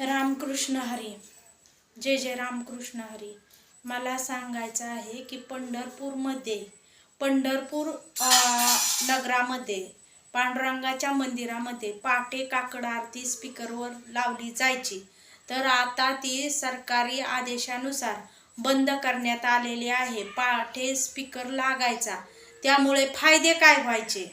रामकृष्ण हरी. जय जय रामकृष्ण हरी. मला सांगायचं आहे की पंढरपूरमध्ये पंढरपूर नगरामध्ये पांडुरंगाच्या मंदिरामध्ये पाटे काकड आरती स्पीकरवर लावली जायची. तर आता ती सरकारी आदेशानुसार बंद करण्यात आलेली आहे. पाटे स्पीकर लागायचा. त्यामुळे फायदे काय व्हायचे?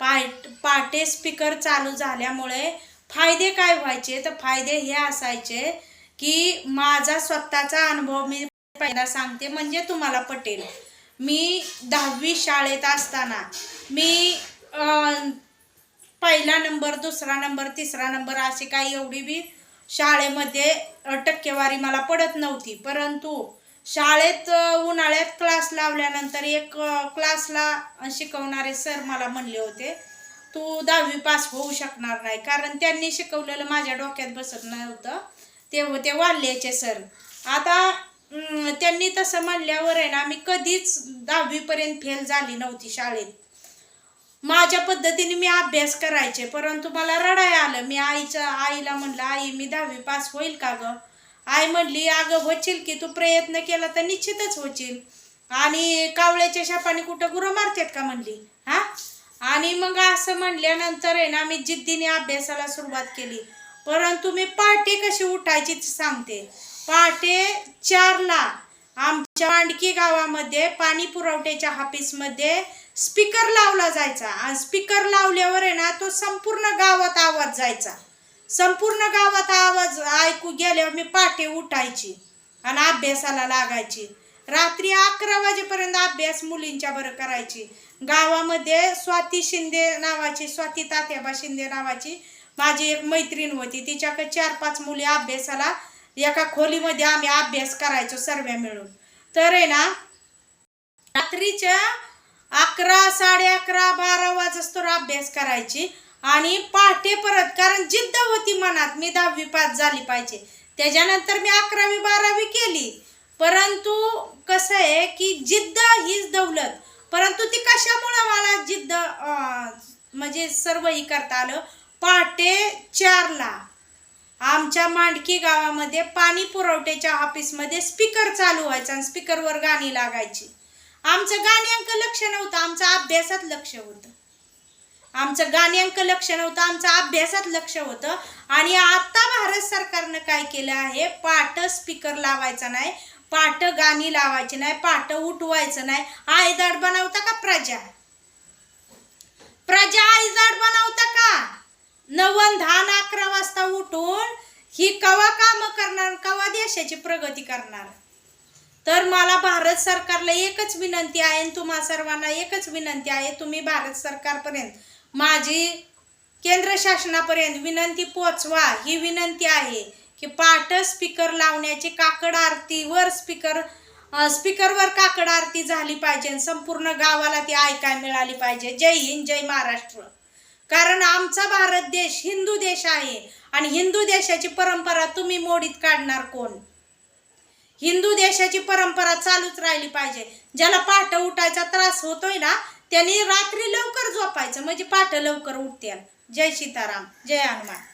पाय पाटे स्पीकर चालू झाल्यामुळे फायदे काय व्हायचे? तर फायदे हे असायचे की माझा स्वतःचा अनुभव मी पहिला सांगते म्हणजे तुम्हाला पटेल. मी दहावी शाळेत असताना मी पहिला नंबर दुसरा नंबर तिसरा नंबर असे काही एवढी बी शाळेमध्ये टक्केवारी मला पडत नव्हती. परंतु शाळेत उन्हाळ्यात क्लास लावल्यानंतर एक क्लासला शिकवणारे सर मला म्हणले होते तू दहावी पास होऊ शकणार नाही. कारण त्यांनी शिकवलेलं माझ्या डोक्यात बसत नव्हतं. ते होते सर. आता त्यांनी तसं म्हणल्यावर आहे ना मी कधीच दहावीपर्यंत फेल झाली नव्हती शाळेत. माझ्या पद्धतीने मी अभ्यास करायचे परंतु मला रडाय आलं. मी आईच्या आईला म्हणलं आई मी दहावी पास होईल का ग? आई म्हणली अगं होशील की तू प्रयत्न केला तर निश्चितच होशील. आणि कावळ्याच्या शापाने कुठं गुरं मारतात का म्हणली? हा? आणि मग असं म्हणल्यानंतर आहे ना मी जिद्दीने अभ्यासाला सुरुवात केली. परंतु मी पहाटे कशी उठायची सांगते. पहाटे चारला आमच्या मांडकी गावामध्ये पाणी पुरवठ्याच्या ऑफिसमध्ये स्पीकर लावला जायचा. आणि स्पीकर लावल्यावर आहे ना तो संपूर्ण गावात आवाज जायचा. संपूर्ण गावात आवाज ऐकू गेल्यावर मी पहाटे उठायची आणि अभ्यासाला लागायची. रात्री अकरा वाजेपर्यंत अभ्यास मुलींच्या बरं करायची. गावामध्ये स्वाती शिंदे नावाची स्वाती तात्याबा शिंदे नावाची माझी एक मैत्रीण होती. तिच्याकडे चार पाच मुली अभ्यासाला एका खोलीमध्ये आम्ही अभ्यास करायचो सर्व मिळून. तर आहे ना रात्रीच्या अकरा साडे अकरा बारा वाजस्तोर अभ्यास करायची आणि पहाटे परत कारण जिद्द होती मनात मी दहावी पास झाली पाहिजे. त्याच्यानंतर मी अकरावी बारावी केली. परंतु कसं आहे की जिद्द हीच दौलत. परंतु ती कशामुळं मला जिद्द म्हणजे सर्व ही करता आलं? पहाटे चारला. आमच्या मांडकी गावामध्ये पाणी पुरवठ्याच्या ऑफिसमध्ये स्पीकर चालू व्हायचा आणि स्पीकरवर गाणी लागायची. आमचं गाण्यांक लक्ष नव्हतं आमचं अभ्यासात लक्ष होतं. आमचं गाण्यांक लक्ष नव्हतं आमचं अभ्यासात लक्ष होतं. आणि आता भारत सरकारनं काय केलं आहे? पाट स्पीकर लावायचा नाही. पाट गाणी लावायची नाही पाट उठवायचं नाही. आईदाड बनवता का प्रजा? प्रजा आईदाड बनवता का? नवन धान अकरा वाजता उठून ही कवा काम करणार कवा देशाची प्रगती करणार? तर मला भारत सरकारला एकच विनंती आहे तुम्हा सर्वांना एकच विनंती आहे तुम्ही भारत सरकारपर्यंत माझी केंद्र शासनापर्यंत विनंती पोचवा. ही विनंती आहे की पाठ स्पीकर लावण्याची काकड आरतीवर स्पीकर स्पीकरवर काकड आरती झाली पाहिजे संपूर्ण गावाला ती ऐकाय मिळाली पाहिजे. जय हिंद जय महाराष्ट्र. कारण आमचा भारत देश हिंदू देश आहे आणि हिंदू देशाची परंपरा तुम्ही मोडीत काढणार कोण? हिंदू देशाची परंपरा चालूच राहिली पाहिजे. ज्याला पाठ उठायचा त्रास होतोय ना त्यांनी रात्री लवकर झोपायचं. म्हणजे पाठ लवकर उठतील. जय सीताराम जय हनुमान.